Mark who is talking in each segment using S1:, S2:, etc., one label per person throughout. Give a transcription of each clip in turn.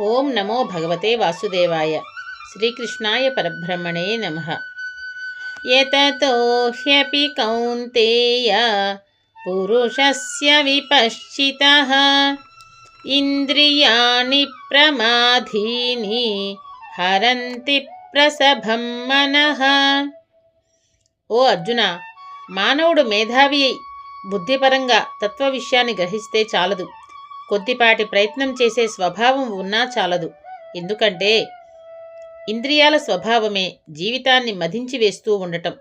S1: ఓం నమో భగవతే వాసుదేవాయ. శ్రీకృష్ణాయ పరబ్రహ్మణే నమ. ఎతతో హ్యపి కౌంతేయ పురుషస్య విపశ్చిత. ఇంద్రియాణి ప్రమాధీని హరంతి ప్రసభం మనః. ఓ అర్జున మానవుడు మేధావి బుద్ధిపరంగా తత్వ విషయాన్ని గ్రహిస్తే చాలదు. కొద్దిపాటి ప్రయత్నం చేసే స్వభావం ఉన్నా చాలదు. ఎందుకంటే ఇంద్రియాల స్వభావమే జీవితాన్ని మదించి వేస్తూ ఉండటం.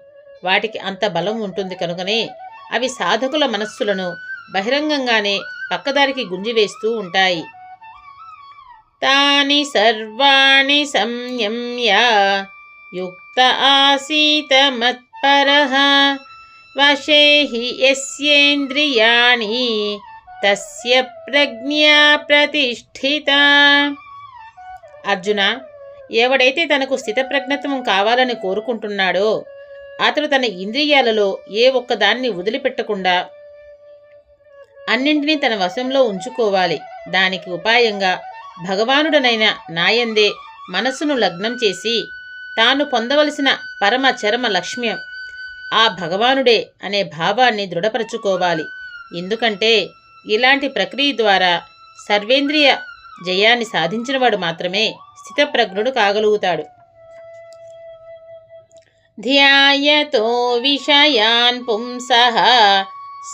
S1: వాటికి అంత బలం ఉంటుంది కనుకనే అవి సాధకుల మనస్సులను బహిరంగంగానే పక్కదారికి గుంజివేస్తూ ఉంటాయి. తాని సర్వాణి సంయమ్య యుక్త ఆసీత మత్పర వశేహి హి తస్య ప్రజ్ఞా ప్రతిష్ఠిత అర్జున ఎవడైతే తనకు స్థితప్రజ్ఞత్వం కావాలని కోరుకుంటున్నాడో అతడు తన ఇంద్రియాలలో ఏ ఒక్కదాన్ని వదిలిపెట్టకుండా అన్నింటినీ తన వశంలో ఉంచుకోవాలి. దానికి ఉపాయంగా భగవానుడనైన నాయందే మనస్సును లగ్నం చేసి తాను పొందవలసిన పరమ చరమ లక్ష్మ్యం ఆ భగవానుడే అనే భావాన్ని దృఢపరచుకోవాలి. ఎందుకంటే ఇలాంటి ప్రక్రియ ద్వారా సర్వేంద్రియ జయాన్ని సాధించినవాడు మాత్రమే స్థితప్రజ్ఞుడు కాగలుగుతాడు. ధ్యాయతో విషయాన్ పుంస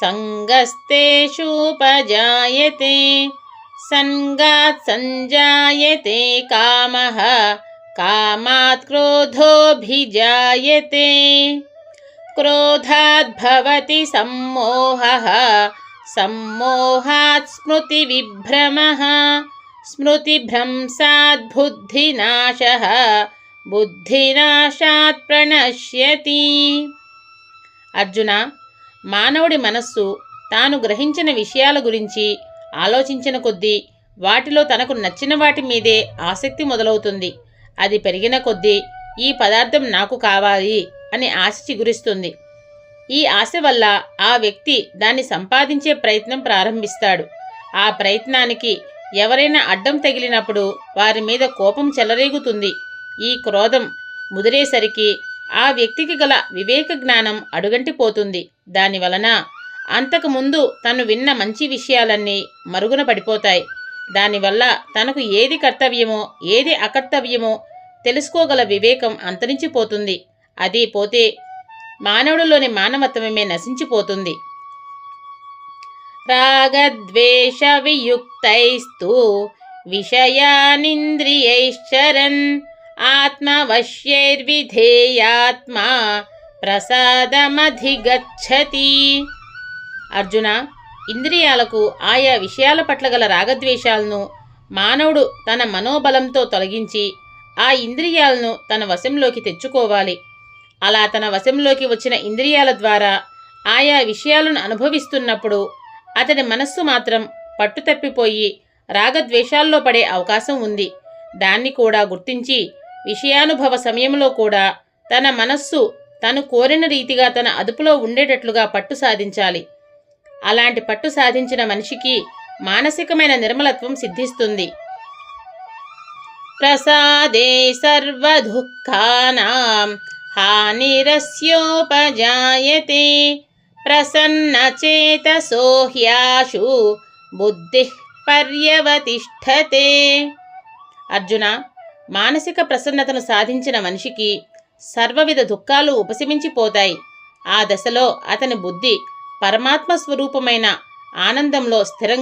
S1: సంగస్తేషూపజాయతే సంగాత్ సంజాయతే కామ కామాత్ క్రోధోభిజాయతే క్రోధాద్భవతి సమ్మోహ సమ్మోహः సమ్మోహాత్ స్మృతివిభ్రమः. స్మృతిభ్రంశాత్ బుద్ధినాశः. బుద్ధినాశాత్ ప్రణశ్యతి. అర్జున మానవుడి మనస్సు తాను గ్రహించిన విషయాల గురించి ఆలోచించిన కొద్దీ వాటిలో తనకు నచ్చిన వాటి మీదే ఆసక్తి మొదలవుతుంది. అది పెరిగిన కొద్దీ ఈ పదార్థం నాకు కావాలి అని ఆశ చిగురిస్తుంది. ఈ ఆశ వల్ల ఆ వ్యక్తి దాన్ని సంపాదించే ప్రయత్నం ప్రారంభిస్తాడు. ఆ ప్రయత్నానికి ఎవరైనా అడ్డం తగిలినప్పుడు వారి మీద కోపం చెలరేగుతుంది. ఈ క్రోధం ముదిరేసరికి ఆ వ్యక్తికి గల వివేక జ్ఞానం అడుగంటిపోతుంది. దానివలన అంతకుముందు తను విన్న మంచి విషయాలన్నీ మరుగున పడిపోతాయి. దానివల్ల తనకు ఏది కర్తవ్యమో ఏది అకర్తవ్యమో తెలుసుకోగల వివేకం అంతరించిపోతుంది. అది పోతే మానవుడిలోని మానవత్వమే నశించిపోతుంది. రాగద్వేష వియుక్తైస్తు విషయానింద్రియైశ్చరన్ ఆత్మవశ్యైర్విధేయాత్మా ప్రసాదమధిగచ్చతి. అర్జున ఇంద్రియాలకు ఆయా విషయాల పట్ల గల రాగద్వేషాలను మానవుడు తన మనోబలంతో తొలగించి ఆ ఇంద్రియాలను తన వశంలోకి తెచ్చుకోవాలి. అలా తన వశంలోకి వచ్చిన ఇంద్రియాల ద్వారా ఆయా విషయాలను అనుభవిస్తున్నప్పుడు అతడి మనస్సు మాత్రం పట్టుతప్పిపోయి రాగద్వేషాల్లో పడే అవకాశం ఉంది. దాన్ని కూడా గుర్తించి విషయానుభవ సమయంలో కూడా తన మనస్సు తను కోరిన రీతిగా తన అదుపులో ఉండేటట్లుగా పట్టు సాధించాలి. అలాంటి పట్టు సాధించిన మనిషికి మానసికమైన నిర్మలత్వం సిద్ధిస్తుంది. ప్రసాదే సర్వదుఃఖానాం హానిరస్యోపజాయతే ప్రసన్నచేతసో హ్యాశు బుద్ధి పర్యవతిష్టతే అర్జున మానసిక ప్రసన్నతను సాధించిన మనిషికి సర్వవిధ దుఃఖాలు ఉపశమించిపోతాయి. ఆ దశలో అతని బుద్ధి పరమాత్మ స్వరూపమైన ఆనందంలో స్థిరంగా